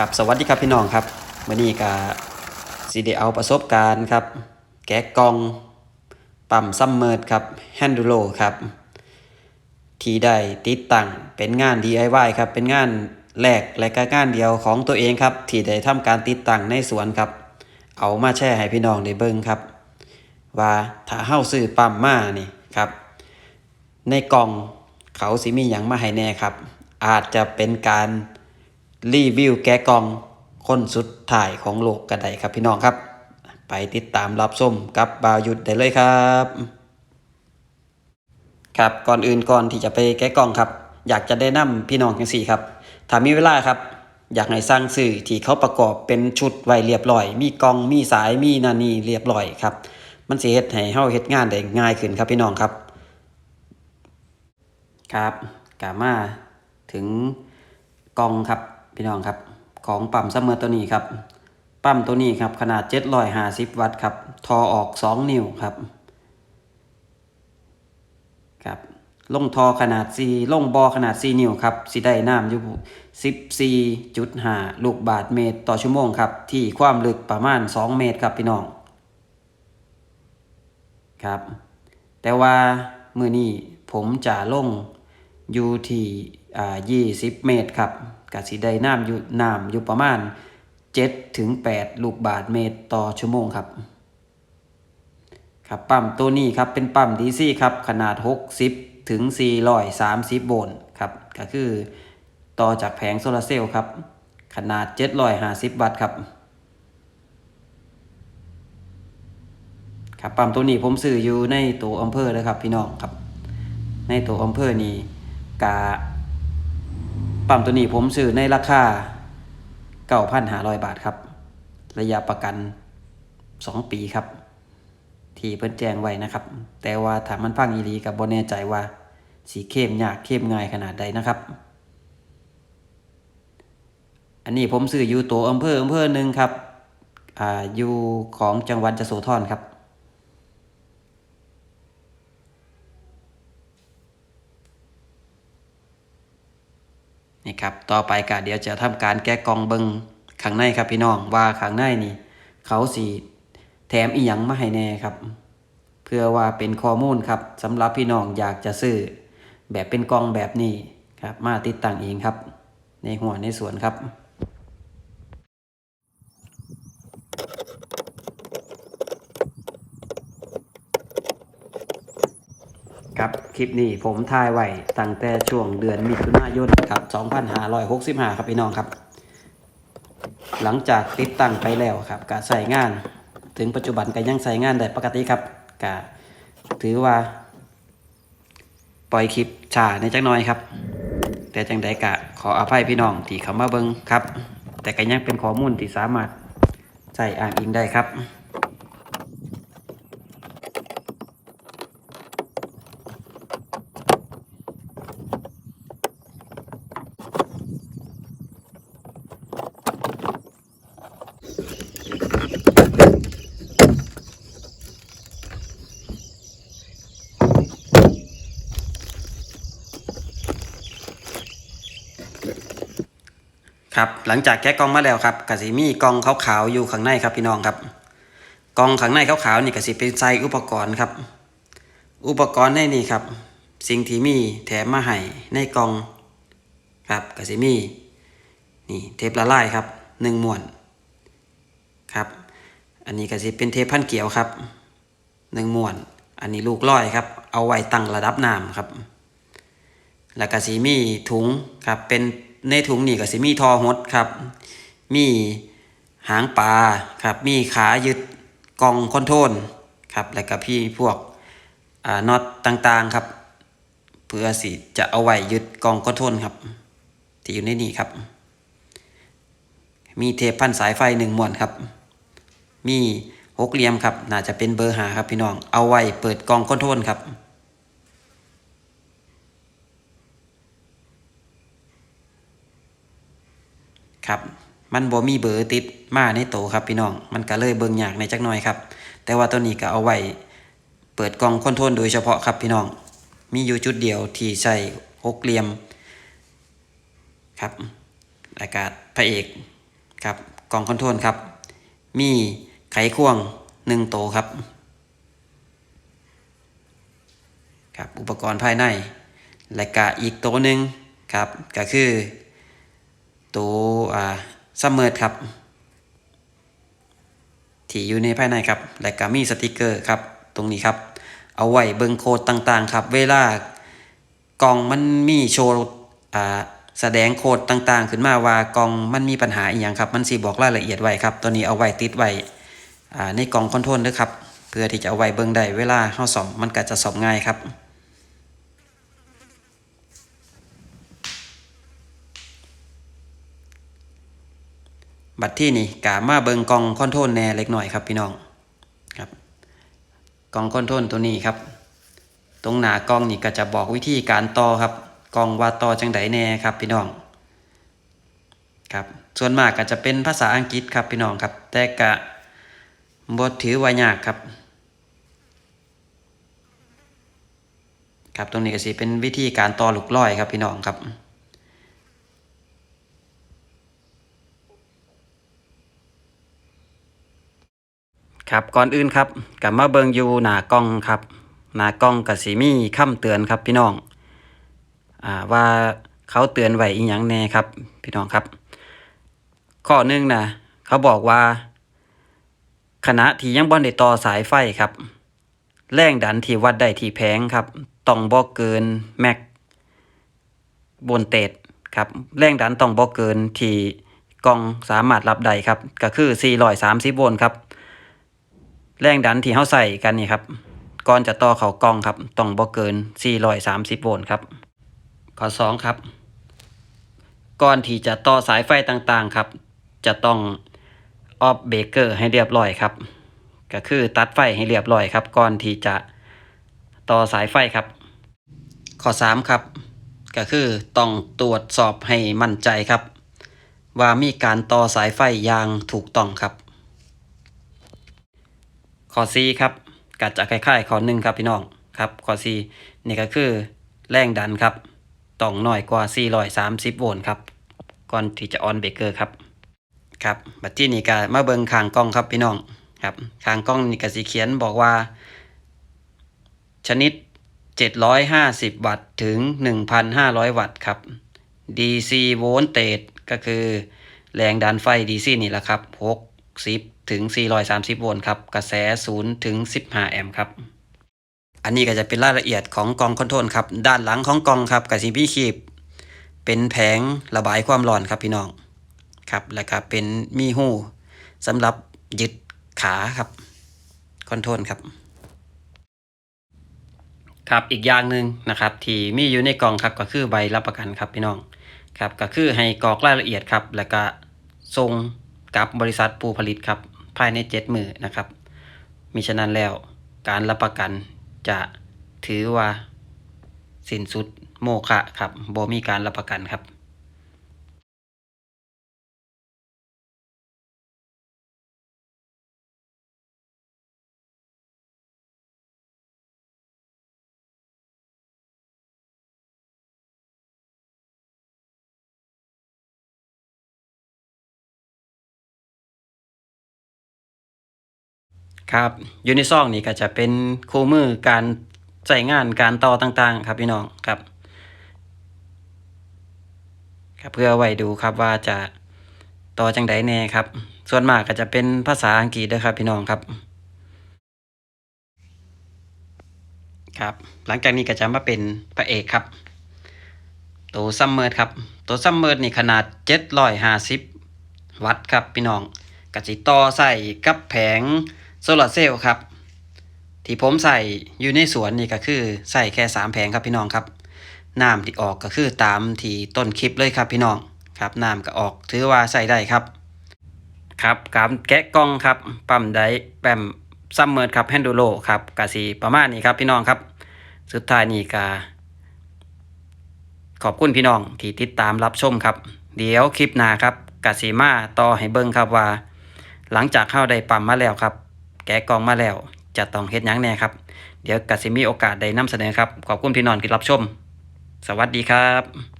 ครับสวัสดีครับพี่น้องครับวันนี้ก็สิได้เอาประสบการณ์ครับแกะกล่องปั๊มซัมเมอร์ครับแฮนดูโลครับที่ได้ติดตั้งเป็นงาน DIY ครับเป็นงานแรกและก็งานเดียวของตัวเองครับ ที่ได้ทำการติดตั้งในสวนครับ เอามาแชร์ให้พี่น้องได้เบิ่งครับ ว่าถ้าเฮาซื้อปั๊มมานี่ครับ ในกล่องเขาสิมีหยังมาให้แน่ครับ อาจจะเป็นการ รีวิวแกะกล่องคนสุดท้ายของโลกก็ได้ครับพี่น้องครับ ไปติดตามรับชมกับบาวยุทธได้เลยครับ ครับก่อนอื่นก่อนที่จะไปแกะกล่องครับ อยากจะได้นำพี่น้องจังสี่ครับถ้ามีเวลาครับ อยากให้สร้างสื่อที่เขาประกอบเป็นชุดไว้เรียบร้อย มีกล่องมีสายมีนานีเรียบร้อยครับ มันสิเฮ็ดให้เฮาเฮ็ดงานได้ง่ายขึ้นครับพี่น้องครับ ครับกามาถึงกล่องครับ พี่น้องครับ ของปั๊มซัมเมอร์ตัวนี้ครับปั๊มตัวนี้ครับขนาด 750 วัตต์ครับทอออก 2 นิ้วครับครับลงทอขนาด 4 ลงบอขนาด 4 นิ้วครับสิได้น้ำอยู่ 14.5 ลูกบาทเมตรต่อชั่วโมงครับ ที่ความลึกประมาณ 2 เมตรครับพี่น้องครับ แต่ว่ามือนี้ผมจะลงอยู่ที่อ่า20 เมตรครับ กสิได้น้ำอยู่น้ำอยู่ประมาณ7ถึง8ลูกบาทเมตรต่อชั่วโมงครับ ครับปั๊มตัวนี้ครับเป็นปั๊ม DC ครับขนาด 60ถึง430 โวลต์ครับก็คือต่อจากแผงโซลาร์เซลล์ครับ ขนาด 750 วัตต์ครับครับปั๊มตัวนี้ผมซื้ออยู่ในตัวอำเภอเลยครับพี่น้องครับ ในตัวอำเภอนี้กา ปั๊มตัวนี้ผมซื้อในราคา 9,500 บาทครับ ระยะประกัน 2 ปีครับ ที่เพิ่นแจ้งไว้นะครับ แต่ว่าถามมันพังอีหลีกับบ่แน่ใจว่า สีเข้มยากเข้มง่ายขนาดใดนะครับ อันนี้ผมซื้ออยู่ตัวอำเภออำเภอหนึ่งครับ อ่าอยู่ของจังหวัดยโสธรครับ นี่ครับต่อไปก็เดี๋ยวจะทำการแกะกล่องเบิงข้างในครับพี่น้องว่าข้างในนี่ เขาสีแถมอีหยังมาให้แน่ครับ เพื่อว่าเป็นข้อมูลครับสำหรับพี่น้องอยากจะซื้อ แบบเป็นกล่องแบบนี้ครับมาติดตั้งเองครับ ในหัวในสวนครับ คลิปนี้ผมถ่ายไว้ตั้งแต่ช่วงเดือนมิถุนายนครับ 2565 ครับพี่น้องครับ หลังจากติดตั้งไปแล้วครับก็ใส่งาน ถึงปัจจุบันก็ยังใส่งานได้ปกติครับก็ถือว่า ปล่อยคลิปช้าในจักหน่อยครับ แต่จังใดกะขออภัยพี่น้องที่เข้ามาเบิงครับ แต่ก็ยังเป็นข้อมูลที่สามารถใส่อ้างอิงได้ครับ ครับหลังจากแกะกล่องมาแล้วครับกสิมีกล่องขาวๆอยู่ข้างในครับพี่น้องครับกล่องข้างในขาวๆนี่กสิเป็นใส่อุปกรณ์ครับ อุปกรณ์ในนี่ครับ สิ่งที่มีแถมมาให้ในกล่องครับกสิมีนี่เทปละลายครับหนึ่งม้วนครับ อันนี้กสิเป็นเทปพันเกี่ยวครับหนึ่งม้วน อันนี้ลูกร้อยครับ เอาไว้ตั้งระดับน้ำครับ แล้วก็สีมีถุงครับเป็น ในถุงนี่ก็สีมีทอหดครับ มีหางปลาครับ มีขายึดกล่องคอนโทรลครับแล้วก็พี่พวกน็อตต่างๆครับเพื่อสิจะเอาไว้ยึดกล่องคอนโทรลครับที่อยู่ในนี่ครับ มีเทปพันสายไฟหนึ่งมวนครับ มีหกเหลี่ยมครับ น่าจะเป็นเบอร์หาครับพี่น้อง เอาไว้เปิดกล่องคอนโทรลครับ ครับ มันบ่มีเบอร์ติดมาในโตครับพี่น้อง มันก็เลยเบิ่งยากในจักหน่อยครับ แต่ว่าตัวนี้ก็เอาไว้เปิดกล่องคอนโทรลโดยเฉพาะครับพี่น้อง มีอยู่จุดเดียวที่ใส่หกเหลี่ยมครับ อากาศพระเอกครับกล่องคอนโทรลครับ มีไขควงหนึ่งโตครับครับ อุปกรณ์ภายใน และก็อีกโตหนึ่งครับ ก็คือ ตัวอ่าซัมเมอร์ครับ ที่อยู่ในภายในครับ และก็มีสติกเกอร์ครับ ตรงนี้ครับ เอาไว้เบิงโคดต่างๆ ครับ เวลากล่องมันมีโชว์อ่าแสดงโคดต่างๆ ขึ้นมาว่ากล่องมันมีปัญหาอีกอย่างครับ มันสีบอกรายละเอียดไว้ครับ ตัวนี้เอาไว้ติดไว้อ่าในกล่องคอนโทรลด้วยครับ เพื่อที่จะเอาไว้เบิงได้เวลาเฮาซ่อมมันก็จะซ่อมง่ายครับ บัดที่นี่กามาเบิงกองคอนโทรลแน่เล็กหน่อยครับพี่น้องครับกองคอนโทรลตัวนี้ครับ ตรงหน้ากองนี่ก็จะบอกวิธีการต่อครับกองว่าต่อจังไดแน่ครับพี่น้องครับส่วนมากก็จะเป็นภาษาอังกฤษครับพี่น้องครับ แต่กะบทถือว่ายากครับ ครับตรงนี้ก็สิเป็นวิธีการต่อลูกล้อยครับพี่น้องครับ ครับก่อนอื่นครับกับมาเบิงอยู่หน้ากล้องครับหน้ากล้องกับสีมีคำเตือนครับพี่น้องอ่าว่าเขาเตือนไว้อีหยังแน่ครับ พี่น้องครับ ข้อหนึ่งนะเขาบอกว่าขณะที่ยังบ่ได้ต่อสายไฟครับ แรงดันที่วัดได้ที่แผงครับต้องบ่เกินแม็กบนเตดครับแรงดันต้องบ่เกินที่กล้องสามารถรับได้ครับ ก็คือ 430 โวลต์ครับ แรงดันที่เฮาใส่กันนี่ครับก่อนจะต่อเข้ากล้องครับต้องบ่เกิน 430 โวลต์ครับ ข้อ 2 ครับ ก่อนที่จะต่อสายไฟต่างๆครับ จะต้องออฟเบรเกอร์ให้เรียบร้อยครับ ก็คือตัดไฟให้เรียบร้อยครับ ก่อนที่จะต่อสายไฟครับ ข้อ 3 ครับ ก็คือต้องตรวจสอบให้มั่นใจครับ ว่ามีการต่อสายไฟอย่างถูกต้องครับ ข้อ4ครับก็จะคล้ายๆข้อหนึ่งครับพี่น้องครับข้อ4นี่ก็คือแรงดันครับต้องน้อยกว่า 430 โวลต์ครับ ก่อนที่จะออนเบรกเกอร์ครับ ครับบัดที่นี่ก็มาเบิ่งข้างกล้องครับพี่น้องครับข้างกล้องนี่ก็สิเขียนบอกว่า ชนิด 750 วัตต์ถึง 1,500 วัตต์ครับ DC โวลเตจก็คือแรงดันไฟ DC นี่แหละครับ 60 ถึง 430 โวลต์ครับ กระแส 0 ถึง 15 แอมป์ครับ อันนี้ก็จะเป็นรายละเอียดของกองคอนโทรลครับ ด้านหลังของกองครับกับซีพีคีบ เป็นแผงระบายความร้อนครับพี่น้อง ครับ แล้วก็เป็นมีหูสำหรับยึดขาครับ คอนโทรลครับ ครับ อีกอย่างหนึ่งนะครับ ที่มีอยู่ในกองครับก็คือใบรับประกันครับพี่น้อง ครับ ก็คือให้กรอกรายละเอียดครับ แล้วก็ส่งกับบริษัทผู้ผลิตครับ ภายในเจ็ดมือนะครับ มิฉะนั้นแล้วการรับประกันจะถือว่า สิ้นสุดโมฆะครับบ่มีการรับประกันครับ ครับอยู่ในซองนี่ก็จะเป็นคู่มือการใช้งานการต่อต่างๆ ครับพี่น้องครับครับเพื่อไว้ดูครับว่าจะต่อจังใดแน่ครับ ส่วนมากก็จะเป็นภาษาอังกฤษด้อครับพี่น้องครับ ครับ หลังจากนี้ก็จะมาเป็นพระเอกครับตัวซัมเมอร์ครับตัวซัมเมอร์นี่ขนาด 750 วัตต์ครับพี่น้องกสิต่อใส่กับแผง โซลาร์เซลล์ครับ ที่ผมใส่อยู่ในสวนนี่ก็คือใส่แค่3แผงครับพี่น้องครับน้ำที่ออกก็คือตามที่ต้นคลิปเลยครับพี่น้องครับน้ำก็ออกถือว่าใส่ได้ครับ ครับการแกะกล้องครับปั๊มไดแปมซัมเมอร์ครับแฮนดูโลครับกะสีประมาณนี้ครับพี่น้องครับ สุดท้ายนี่กาขอบคุณพี่น้องที่ติดตามรับชมครับ เดี๋ยวคลิปหน้าครับกะสีมาต่อให้เบิ่งครับว่า หลังจากเข้าได้ปั๊มมาแล้วครับ แกะกล่องมาแล้ว จะต้องเฮ็ดหยังแน่ครับ เดี๋ยวกัสิมีโอกาสได้นำเสนอครับ ขอบคุณพี่น้องที่รับชม สวัสดีครับ